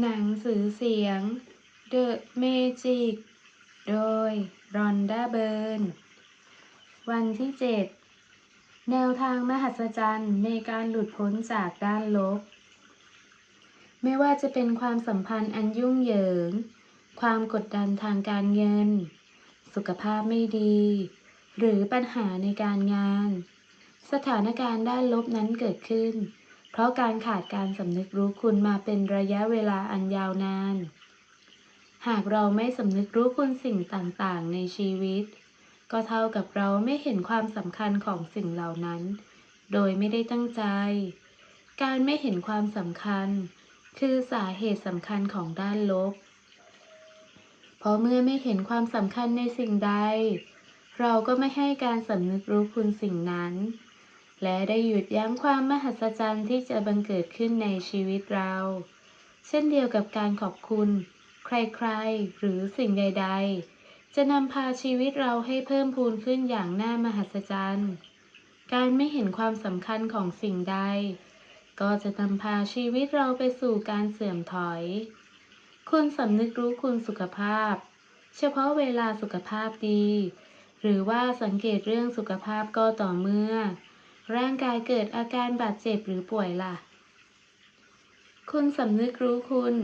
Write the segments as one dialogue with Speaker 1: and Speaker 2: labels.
Speaker 1: หนังสือเสียง The Magic โดยรอนดาเบิร์น วันที่ 7 แนวทางมหัศจรรย์ในการหลุดพ้นจากด้านลบ ไม่ว่าจะเป็นความสัมพันธ์อันยุ่งเหยิง ความกดดันทางการเงิน สุขภาพไม่ดี หรือปัญหาในการงาน สถานการณ์ด้านลบนั้นเกิดขึ้น เพราะการขาดการสำนึกรู้คุณมาเป็นระยะเวลาอันยาวนาน หากเราไม่สำนึกรู้คุณสิ่งต่างๆ ในชีวิต ก็เท่ากับเราไม่เห็นความสำคัญของสิ่งเหล่านั้น โดยไม่ได้ตั้งใจ การไม่เห็นความสำคัญ คือสาเหตุสำคัญของด้านลบ เพราะเมื่อไม่เห็นความสำคัญในสิ่งใด เราก็ไม่ให้การสำนึกรู้คุณสิ่งนั้น และได้หยุดยั้งความมหัศจรรย์ที่จะบังเกิดขึ้นในชีวิตเรา เช่นเดียวกับการขอบคุณ ใครๆ หรือสิ่งใด ๆ จะนำพาชีวิตเราให้เพิ่มพูนขึ้นอย่างน่ามหัศจรรย์ การไม่เห็นความสำคัญของสิ่งใด ก็จะนำพาชีวิตเราไปสู่การเสื่อมถอย คุณสำนึกรู้คุณสุขภาพ เฉพาะเวลาสุขภาพดี หรือว่าสังเกตเรื่องสุขภาพก็ต่อเมื่อ ร่างกายเกิดอาการบาดเจ็บหรือป่วยล่ะ คุณสำนึกรู้คุณ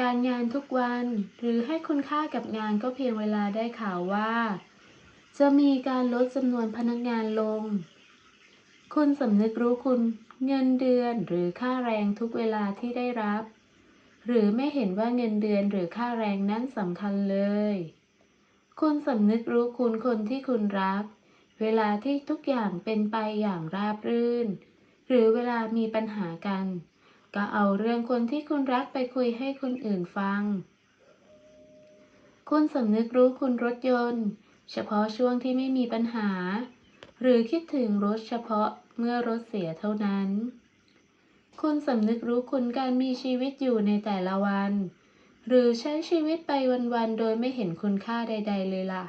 Speaker 1: การงานทุกวันหรือให้คุณค่ากับงานก็เพียงเวลาได้ข่าวว่า จะมีการลดจำนวนพนักงานลง คุณสำนึกรู้คุณเงินเดือนหรือค่าแรงทุกเวลาที่ได้รับ หรือไม่เห็นว่าเงินเดือนหรือค่าแรงนั้นสำคัญเลย คุณสำนึกรู้คุณคนที่คุณรัก เวลาที่ทุกอย่างเป็นไปอย่างราบรื่น หรือเวลามีปัญหากัน ก็เอาเรื่องคนที่คุณรักไปคุยให้คนอื่นฟัง คุณสำนึกรู้คุณรถยนต์ เฉพาะช่วงที่ไม่มีปัญหา หรือคิดถึงรถเฉพาะเมื่อรถเสียเท่านั้น คุณสำนึกรู้คุณการมีชีวิตอยู่ในแต่ละวัน หรือใช้ชีวิตไปวันๆโดยไม่เห็นคุณค่าใด ๆ เลยล่ะ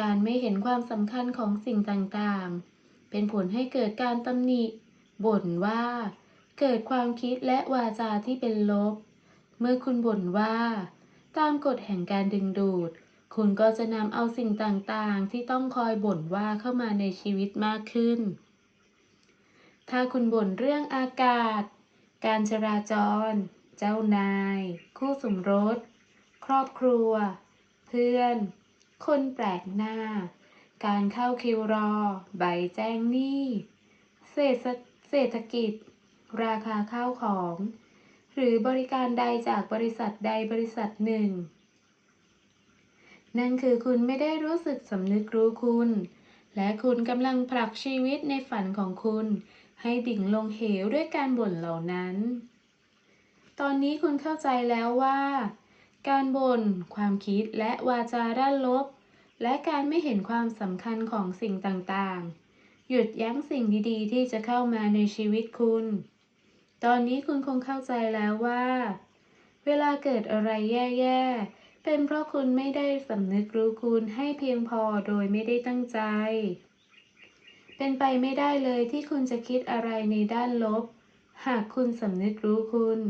Speaker 1: การไม่เห็นความสำคัญของสิ่งต่างๆ เป็นผลให้เกิดการตำหนิ บ่นว่า เกิดความคิดและวาจาที่เป็นลบ เมื่อคุณบ่นว่า ตามกฎแห่งการดึงดูด คุณก็จะนำเอาสิ่งต่างๆ ที่ต้องคอยบ่นว่าเข้ามาในชีวิตมากขึ้น ถ้าคุณบ่นเรื่องอากาศ การจราจร เจ้านาย คู่สมรส ครอบครัว เพื่อน คนแปลกหน้า การเข้าคิวรอ ใบแจ้งหนี้ เศรษฐเศรษฐกิจ ราคาข้าวของ หรือบริการใดจากบริษัทใดบริษัทหนึ่ง นั่นคือคุณไม่ได้รู้สึกสำนึกรู้คุณ และคุณกำลังผลักชีวิตในฝันของคุณ ให้ดิ่งลงเหวด้วยการบ่นเหล่านั้น ตอนนี้คุณเข้าใจแล้วว่า การบ่น ความคิดและวาจาด้านลบ และการไม่เห็นความสำคัญของสิ่งต่างๆ หยุดยั้งสิ่งดีๆ ที่จะเข้ามาในชีวิตคุณ ตอนนี้คุณคงเข้าใจแล้วว่า เวลาเกิดอะไรแย่ๆ เป็นเพราะคุณไม่ได้สำนึกรู้คุณให้เพียงพอโดยไม่ได้ตั้งใจ เป็นไปไม่ได้เลยที่คุณจะคิดอะไรในด้านลบ หากคุณสำนึกรู้คุณ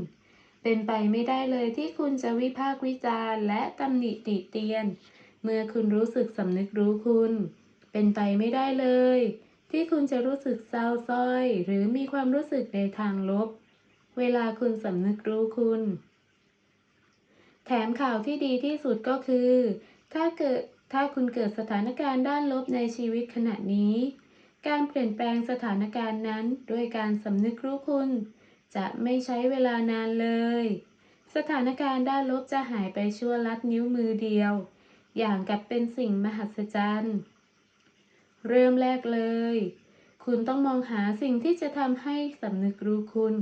Speaker 1: เป็นไปไม่ได้เลยที่คุณจะวิพากษ์วิจารณ์และตำหนิติเตียน เมื่อคุณรู้สึกสำนึกรู้คุณ เป็นไปไม่ได้เลย ที่คุณจะรู้สึกเศร้าส้อย หรือมีความรู้สึกในทางลบ เวลาคุณสำนึกรู้คุณ แถมข่าวที่ดีที่สุดก็คือ ถ้าเกิดถ้าคุณเกิดสถานการณ์ด้านลบในชีวิตขณะนี้ การเปลี่ยนแปลงสถานการณ์นั้นด้วยการสำนึกรู้คุณ จะไม่ใช้เวลานานเลย สถานการณ์ด้านลบจะหายไปชั่วลัดนิ้วมือเดียว อย่างกับเป็นสิ่งมหัศจรรย์ เริ่มแรกเลย คุณต้องมองหาสิ่งที่จะทำให้สำนึกรู้คุณ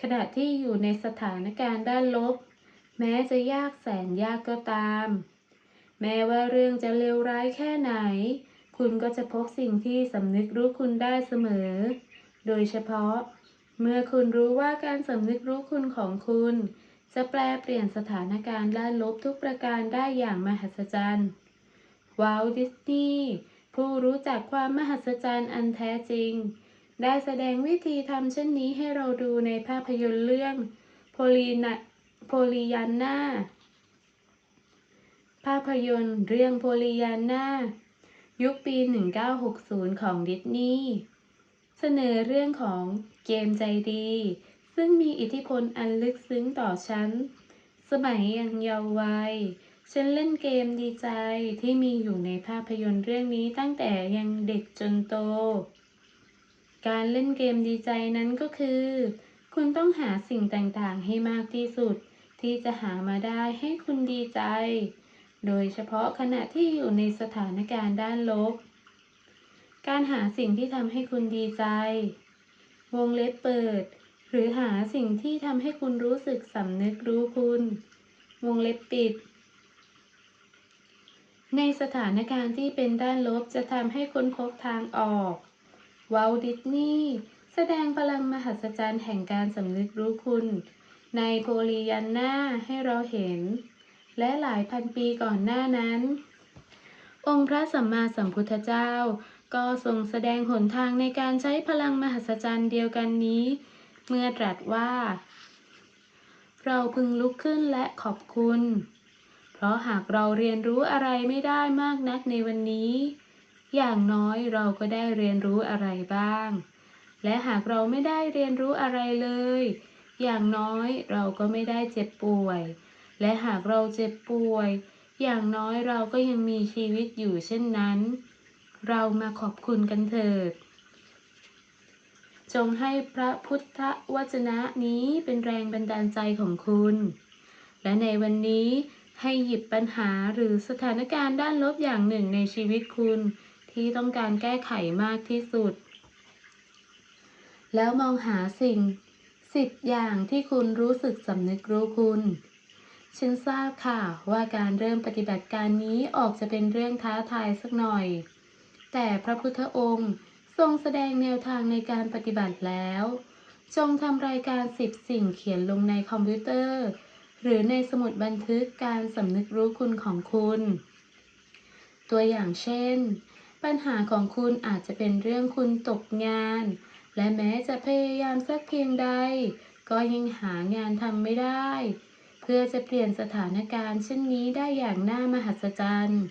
Speaker 1: ขณะที่อยู่ในสถานการณ์ด้านลบ แม้จะยากแสนยากก็ตาม แม้ว่าเรื่องจะเลวร้ายแค่ไหน คุณก็จะพบสิ่งที่สำนึกรู้คุณได้เสมอ โดยเฉพาะ เมื่อคุณรู้ว่าการสำนึกรู้คุณของคุณ จะแปลเปลี่ยนสถานการณ์ด้านลบทุกประการได้อย่างมหัศจรรย์วอลดิสนีย์ผู้รู้จักความมหัศจรรย์อันแท้จริง ได้แสดงวิธีทำเช่นนี้ให้เราดูในภาพยนตร์เรื่องลีนโพลียาน่าภาพยนตร์เรื่องโพลียาน่ายุคปี 1960 ของดิสนีย์เสนอเรื่องของเกมใจดี ซึ่งมีอิทธิพลอันลึกซึ้งต่อฉัน สมัยยังเยาว์วัย ฉันเล่นเกมดีใจที่มีอยู่ในภาพยนตร์เรื่องนี้ตั้งแต่ยังเด็กจนโต การเล่นเกมดีใจนั้นก็คือ คุณต้องหาสิ่งต่างๆ ให้มากที่สุด ที่จะหามาได้ให้คุณดีใจ โดยเฉพาะขณะที่อยู่ในสถานการณ์ด้านลบ การหาสิ่งที่ทำให้คุณดีใจ วงเล็บเปิด หรือหาสิ่งที่ทำให้คุณรู้สึกสำนึกรู้คุณ วงเล็บปิด ในสถานการณ์ที่เป็นด้านลบจะทำให้คนพบทางออกวอลดิสนีย์แสดงพลังมหัศจรรย์แห่งการสำนึกรู้คุณ ในโพลียันนาให้เราเห็น และหลายพันปีก่อนหน้านั้น องค์พระสัมมาสัมพุทธเจ้า ก็ทรงแสดงหนทางในการใช้พลังมหัศจรรย์เดียวกันนี้ เมื่อตรัสว่า เราพึงลุกขึ้นและขอบคุณ เพราะหากเราเรียนรู้อะไรไม่ได้มากนักในวันนี้ อย่างน้อยเราก็ได้เรียนรู้อะไรบ้าง และหากเราไม่ได้เรียนรู้อะไรเลย อย่างน้อยเราก็ไม่ได้เจ็บป่วย และหากเราเจ็บป่วย อย่างน้อยเราก็ยังมีชีวิตอยู่เช่นนั้น เรามาขอบคุณกันเถิด จงให้พระพุทธวจนะนี้เป็นแรงบันดาลใจของคุณ และในวันนี้ให้หยิบปัญหาหรือสถานการณ์ด้านลบอย่างหนึ่งในชีวิตคุณ ที่ต้องการแก้ไขมากที่สุด แล้วมองหาสิ่งสิบอย่างที่คุณรู้สึกสำนึกรู้คุณ ฉันทราบค่ะว่าการเริ่มปฏิบัติการนี้ออกจะเป็นเรื่องท้าทายสักหน่อย แต่พระพุทธองค์ ทรงแสดงแนวทางในการปฏิบัติแล้ว จงทำรายการสิบสิ่งเขียนลงในคอมพิวเตอร์ หรือในสมุดบันทึกการสำนึกรู้คุณของคุณ ตัวอย่างเช่น ปัญหาของคุณอาจจะเป็นเรื่องคุณตกงาน และแม้จะพยายามสักเพียงใด ก็ยังหางานทำไม่ได้ เพื่อจะเปลี่ยนสถานการณ์เช่นนี้ได้อย่างน่ามหัศจรรย์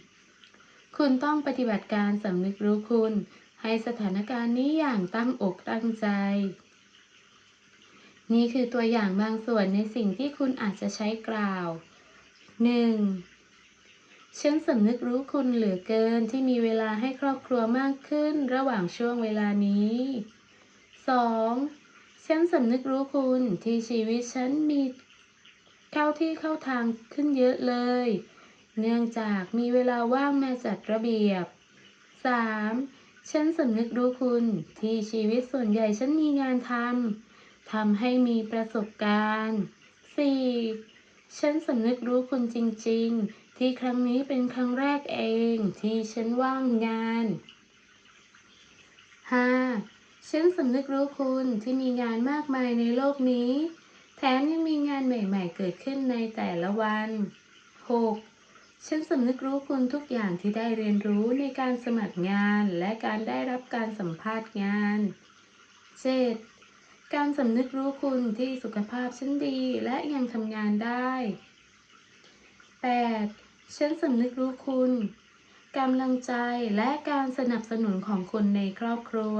Speaker 1: คุณต้องปฏิบัติการสำนึกรู้คุณ ให้สถานการณ์นี้อย่างตั้งอกตั้งใจ นี่คือตัวอย่างบางส่วนในสิ่งที่คุณอาจจะใช้กล่าว 1. ฉันสำนึกรู้คุณเหลือเกินที่มีเวลาให้ครอบครัวมากขึ้นระหว่างช่วงเวลานี้ 2. ฉันสำนึกรู้คุณที่ชีวิตฉันมีเข้าที่เข้าทางขึ้นเยอะเลย เนื่องจากมีเวลาว่างมาจัดระเบียบ 3. ฉันสำนึกรู้คุณที่ชีวิตส่วนใหญ่ฉันมีงานทำทำให้มีประสบการณ์ 4. ฉันสำนึกรู้คุณจริง ๆ ที่ครั้งนี้เป็นครั้งแรกเอง ที่ฉันว่างงาน 5. ฉันสำนึกรู้คุณที่มีงานมากมายในโลกนี้ แถมยังมีงานใหม่ ๆ เกิดขึ้นในแต่ละวัน 6. ฉันสำนึกรู้คุณทุกอย่างที่ได้เรียนรู้ในการสมัครงานและการได้รับการสัมภาษณ์งาน 7. การสำนึกรู้คุณที่สุขภาพฉันดีและยังทำงานได้ 8. ฉันสำนึกรู้คุณกำลังใจและการสนับสนุนของคนในครอบครัว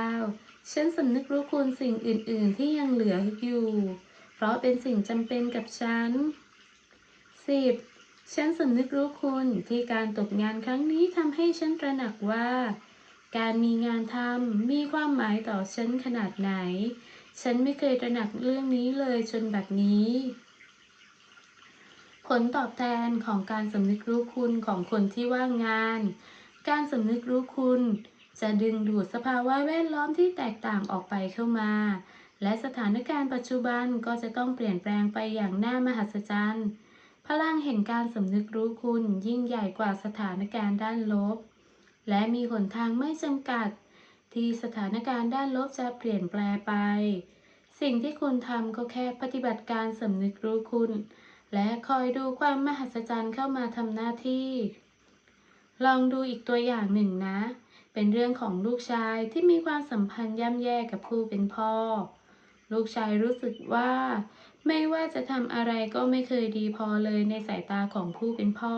Speaker 1: 9. ฉันสำนึกรู้คุณสิ่งอื่น ๆ ที่ยังเหลืออยู่ เพราะเป็นสิ่งจำเป็นกับฉัน 10. ฉันสำนึกรู้คุณที่การตกงานครั้งนี้ทำให้ฉันตระหนักว่า การมีงานทำมีความหมายต่อฉันขนาดไหน ฉันไม่เคยตระหนักเรื่องนี้เลยจนบัดนี้ ผลตอบแทนของการสำนึกรู้คุณของคนที่ว่างงาน การสำนึกรู้คุณ จะดึงดูดสภาวะแวดล้อมที่แตกต่างออกไปเข้ามา และสถานการณ์ปัจจุบันก็จะต้องเปลี่ยนแปลงไปอย่างน่ามหัศจรรย์ พลังแห่งการสำนึกรู้คุณยิ่งใหญ่กว่าสถานการณ์ด้านลบ และมีหนทางไม่จำกัด ที่สถานการณ์ด้านลบจะเปลี่ยนแปลไป สิ่งที่คุณทำก็แค่ปฏิบัติการสำนึกรู้คุณ และคอยดูความมหัศจรรย์เข้ามาทำหน้าที่ ลองดูอีกตัวอย่างหนึ่งนะ เป็นเรื่องของลูกชายที่มีความสัมพันธ์ย่ำแย่กับผู้เป็นพ่อ ลูกชายรู้สึกว่า ไม่ว่าจะทำอะไรก็ไม่เคยดีพอเลยในสายตาของผู้เป็นพ่อ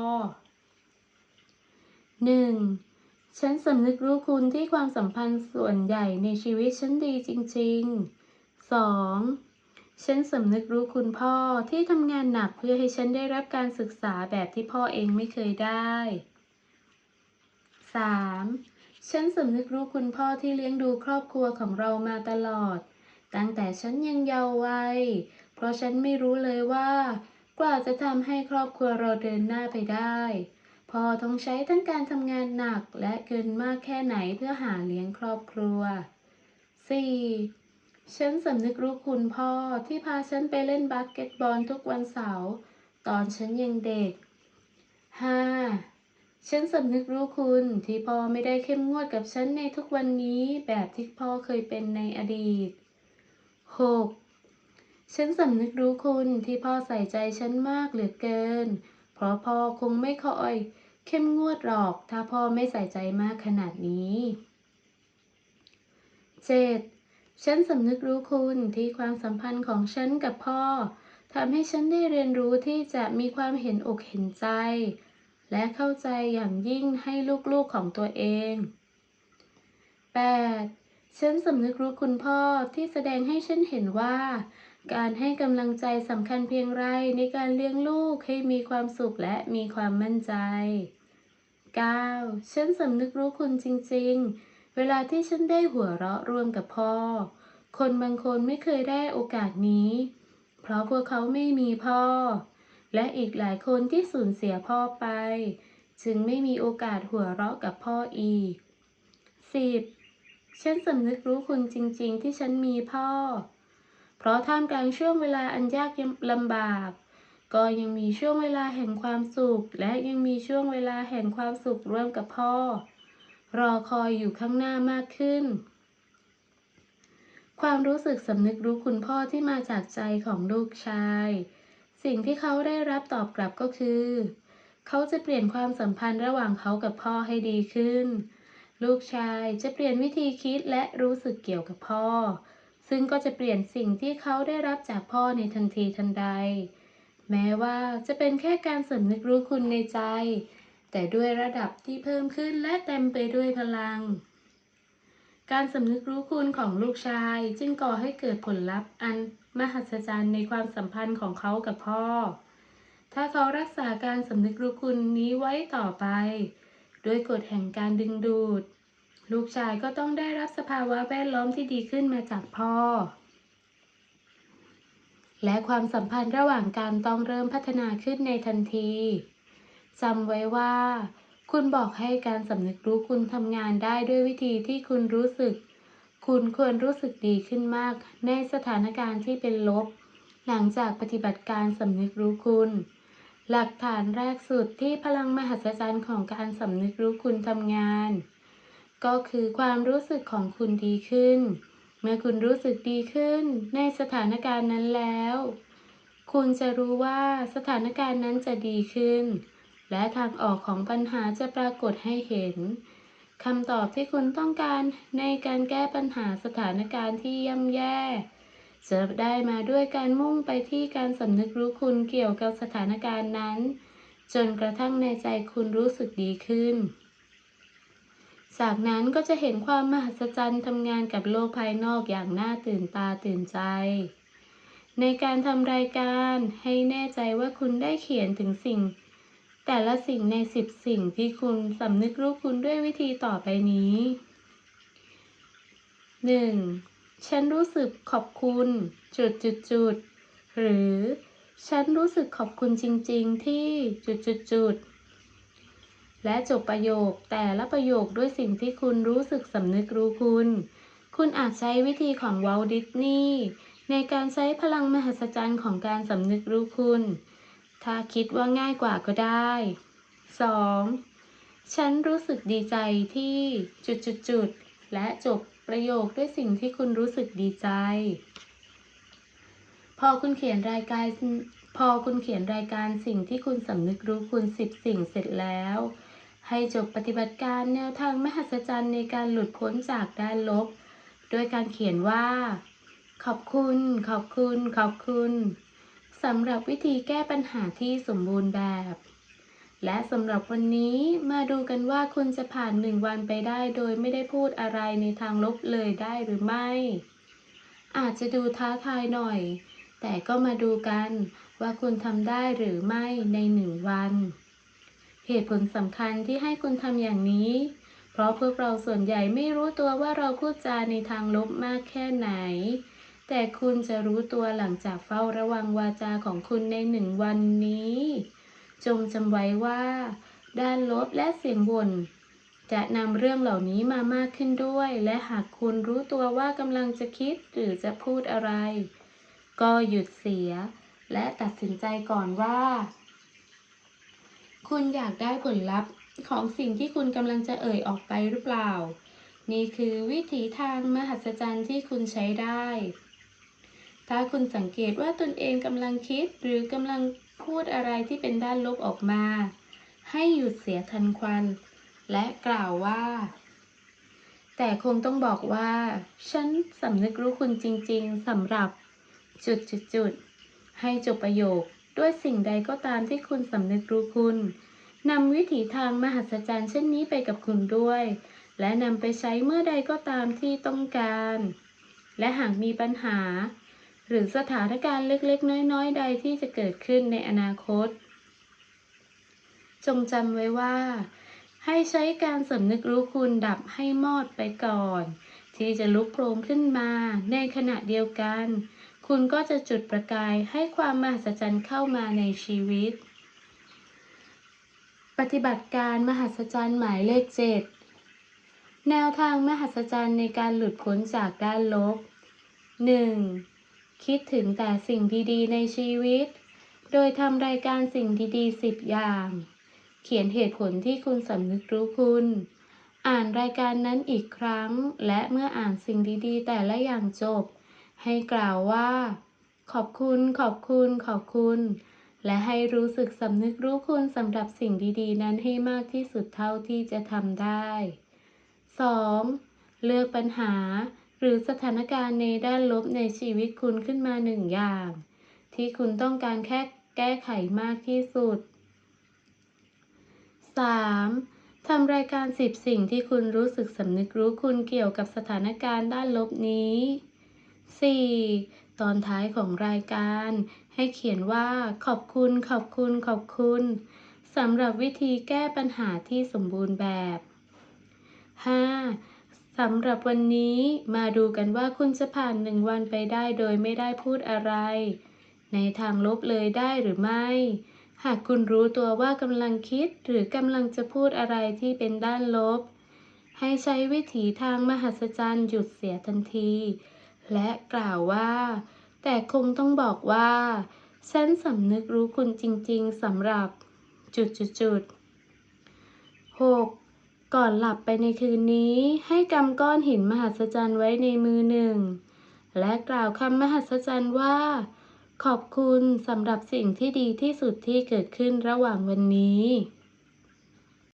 Speaker 1: 1. ฉันสำนึกรู้คุณที่ความสัมพันธ์ส่วนใหญ่ในชีวิตฉันดีจริง ๆ 2. ฉันสำนึกรู้คุณพ่อที่ทำงานหนักเพื่อให้ฉันได้รับการศึกษาแบบที่พ่อเองไม่เคยได้ 3. ฉันสำนึกรู้คุณพ่อที่เลี้ยงดูครอบครัวของเรามาตลอด ตั้งแต่ฉันยังเยาว์วัย เพราะฉันไม่รู้เลยว่า กว่าจะทำให้ครอบครัวเราเดินหน้าไปได้พ่อต้องใช้ทั้งการทำงานหนักและเกินมากแค่ไหนเพื่อหาเลี้ยงครอบครัว 4. ฉันสำนึกรู้คุณพ่อที่พาฉันไปเล่นบาสเกตบอลทุกวันเสาร์ตอนฉันยังเด็ก 5. ฉันสำนึกรู้คุณที่พ่อไม่ได้เข้มงวดกับฉันในทุกวันนี้แบบที่พ่อเคยเป็นในอดีต 6. ฉันสำนึกรู้คุณที่พ่อใส่ใจฉันมากเหลือเกิน เพราะพ่อคงไม่คอยเข้มงวดหรอกถ้าพ่อไม่ใส่ใจมากขนาดนี้ 7. ฉันสำนึกรู้คุณที่ความสัมพันธ์ของฉันกับพ่อทำให้ฉันได้เรียนรู้ที่จะมีความเห็นอกเห็นใจ และเข้าใจอย่างยิ่งให้ลูกๆของตัวเอง 8. ฉันสำนึกรู้คุณพ่อที่แสดงให้ฉันเห็นว่า การให้กำลังใจสำคัญเพียงไรในการเลี้ยงลูกให้มีความสุขและมีความมั่นใจ 9. ฉันสำนึกรู้คุณจริง ๆ เวลาที่ฉันได้หัวเราะร่วมกับพ่อ คนบางคนไม่เคยได้โอกาสนี้ เพราะพวกเขาไม่มีพ่อ และอีกหลายคนที่สูญเสียพ่อไป จึงไม่มีโอกาสหัวเราะกับพ่ออีก 10. ฉันสำนึกรู้คุณจริง ๆ ที่ฉันมีพ่อ เพราะท่ามกลางช่วงเวลาอันยากลำบาก ก็ยังมีช่วงเวลาแห่งความสุข และยังมีช่วงเวลาแห่งความสุขร่วมกับพ่อ รอคอยอยู่ข้างหน้ามากขึ้น ความรู้สึกสำนึกรู้คุณพ่อที่มาจากใจของลูกชาย สิ่งที่เขาได้รับตอบกลับก็คือ เขาจะเปลี่ยนความสัมพันธ์ระหว่างเขากับพ่อให้ดีขึ้น ลูกชายจะเปลี่ยนวิธีคิดและรู้สึกเกี่ยวกับพ่อ ซึ่งก็จะเปลี่ยนสิ่งที่เขาได้รับจากพ่อในทันทีทันใด แม้ว่าจะเป็นแค่การสำนึกรู้คุณในใจ แต่ด้วยระดับที่เพิ่มขึ้นและเต็มไปด้วยพลัง การสำนึกรู้คุณของลูกชายจึงก่อให้เกิดผลลัพธ์อันมหัศจรรย์ในความสัมพันธ์ของเขากับพ่อ ถ้าเขารักษาการสำนึกรู้คุณนี้ไว้ต่อไป ด้วยกฎแห่งการดึงดูด ลูกชายก็ต้องได้รับสภาวะแวดล้อมที่ดีขึ้นมาจากพ่อ และความสัมพันธ์ระหว่างกันต้องเริ่มพัฒนาขึ้นในทันทีจำไว้ว่า คุณบอกให้การสำนึกรู้คุณทำงานได้ด้วยวิธีที่คุณรู้สึก คุณควรรู้สึกดีขึ้นมาก ในสถานการณ์ที่เป็นลบ หลังจากปฏิบัติการสำนึกรู้คุณหลักฐานแรกสุดที่พลังมหัศจรรย์ของการสำนึกรู้คุณทำงาน ก็คือความรู้สึกของคุณดีขึ้น เมื่อคุณรู้สึกดีขึ้นในสถานการณ์นั้นแล้ว คุณจะรู้ว่าสถานการณ์นั้นจะดีขึ้น และทางออกของปัญหาจะปรากฏให้เห็นคำตอบที่คุณต้องการในการแก้ปัญหาสถานการณ์ที่ย่ำแย่จะได้มาด้วยการมุ่งไปที่การสำนึกรู้คุณเกี่ยวกับสถานการณ์นั้น จนกระทั่งในใจคุณรู้สึกดีขึ้น จากนั้นก็จะเห็นความมหัศจรรย์ทำงานกับโลกภายนอกอย่างน่าตื่นตาตื่นใจ ในการทำรายการให้แน่ใจว่าคุณได้เขียนถึงสิ่ง แต่ละสิ่งในสิบสิ่งที่คุณสำนึกรู้คุณด้วยวิธีต่อไปนี้ 1. ฉันรู้สึกขอบคุณจุดจุดจุดหรือ ฉันรู้สึกขอบคุณจริง ๆ ที่จุดจุดจุด และจบประโยคแต่ละประโยคด้วยสิ่งที่คุณรู้สึกสำนึกรู้คุณ คุณอาจใช้วิธีของวอลดิสนีย์ในการใช้พลังมหัศจรรย์ของการสำนึกรู้คุณ ถ้าคิดว่าง่ายกว่าก็ได้ 2. ฉันรู้สึกดีใจที่จุดจุดจุดและจบประโยคด้วยสิ่งที่คุณรู้สึกดีใจ พอคุณเขียนรายการพอคุณเขียนรายการสิ่งที่คุณสำนึกรู้คุณสิบสิ่งเสร็จแล้ว ให้จบปฏิบัติการแนวทางมหัศจรรย์ในการหลุดพ้นจากด้านลบ โดยการเขียนว่า ขอบคุณ ขอบคุณ ขอบคุณสำหรับวิธีแก้ปัญหาที่สมบูรณ์แบบ และสำหรับวันนี้มาดูกันว่าคุณจะผ่านหนึ่งวันไปได้โดยไม่ได้พูดอะไรในทางลบเลยได้หรือไม่ อาจจะดูท้าทายหน่อย แต่ก็มาดูกันว่าคุณทำได้หรือไม่ในหนึ่งวัน เหตุผลสำคัญที่ให้คุณทำอย่างนี้ เพราะพวกเราส่วนใหญ่ไม่รู้ตัวว่าเราพูดจาในทางลบมากแค่ไหน แต่คุณจะรู้ตัวหลังจากเฝ้าระวังวาจาของคุณในหนึ่งวันนี้ จงจำไว้ว่า ด้านลบและเสียงบ่นจะนำเรื่องเหล่านี้มามากขึ้นด้วย และหากคุณรู้ตัวว่ากำลังจะคิดหรือจะพูดอะไร ก็หยุดเสีย และตัดสินใจก่อนว่า คุณอยากได้ผลลัพธ์ของสิ่งที่คุณกำลังจะเอ่ยออกไปหรือเปล่า นี่คือวิถีทางมหัศจรรย์ที่คุณใช้ได้ ถ้าคุณสังเกตว่าตนเองกำลังคิดหรือกำลังพูดอะไรที่เป็นด้านลบออกมา ให้หยุดเสียทันควัน และกล่าวว่า แต่คงต้องบอกว่า ฉันสำนึกรู้คุณจริงๆสำหรับจุดจุดจุดๆให้จบประโยค ด้วยสิ่งใดก็ตามที่คุณสำนึกรู้คุณนำวิถีทางมหัศจรรย์เช่นนี้ไปกับคุณด้วย และนำไปใช้เมื่อใดก็ตามที่ต้องการ และหากมีปัญหา หรือสถานการณ์เล็กๆ น้อยๆ ใดที่จะเกิดขึ้นในอนาคต จงจำไว้ว่า ให้ใช้การสำนึกรู้คุณดับให้มอดไปก่อน ที่จะลุกโผล่ขึ้นมาในขณะเดียวกัน คุณก็จะจุดประกายให้ความมหัศจรรย์เข้ามาในชีวิต ปฏิบัติการมหัศจรรย์หมายเลขเจ็ดแนวทางมหัศจรรย์ในการหลุดพ้นจากด้านลบ 1. คิดถึงแต่สิ่งดีๆในชีวิต โดยทำรายการสิ่งดีๆ 10 อย่าง เขียนเหตุผลที่คุณสำนึกรู้คุณ อ่านรายการนั้นอีกครั้ง และเมื่ออ่านสิ่งดีๆ แต่ละอย่างจบ ให้กล่าวว่า ขอบคุณขอบคุณขอบคุณ และให้รู้สึกสำนึกรู้คุณสำหรับสิ่งดีๆ นั้นให้มากที่สุดเท่าที่จะทำได้ 2. เลือกปัญหาหรือสถานการณ์ในด้านลบในชีวิตคุณขึ้นมาหนึ่งอย่าง ที่คุณต้องการแค่แก้ไขมากที่สุด 3. ทำรายการ 10 สิ่งที่คุณรู้สึกสำนึกรู้คุณเกี่ยวกับสถานการณ์ด้านลบนี้ 4. ตอนท้ายของรายการ ให้เขียนว่า ขอบคุณ ขอบคุณ ขอบคุณสำหรับวิธีแก้ปัญหาที่สมบูรณ์แบบ 5. สำหรับวันนี้มาดูกันว่าคุณจะผ่านหนึ่งวันไปได้โดยไม่ได้พูดอะไร ในทางลบเลยได้หรือไม่ หากคุณรู้ตัวว่ากำลังคิดหรือกำลังจะพูดอะไรที่เป็นด้านลบ ให้ใช้วิถีทางมหัศจรรย์หยุดเสียทันที และกล่าวว่า แต่คงต้องบอกว่า ฉันสำนึกรู้คุณจริงๆสำหรับจุดจุดจุดหกก่อนหลับไปในคืนนี้ให้กำก้อนหินมหัศจรรย์ไว้ในมือหนึ่ง และกล่าวคำมหัศจรรย์ว่า ขอบคุณสำหรับสิ่งที่ดีที่สุดที่เกิดขึ้นระหว่างวันนี้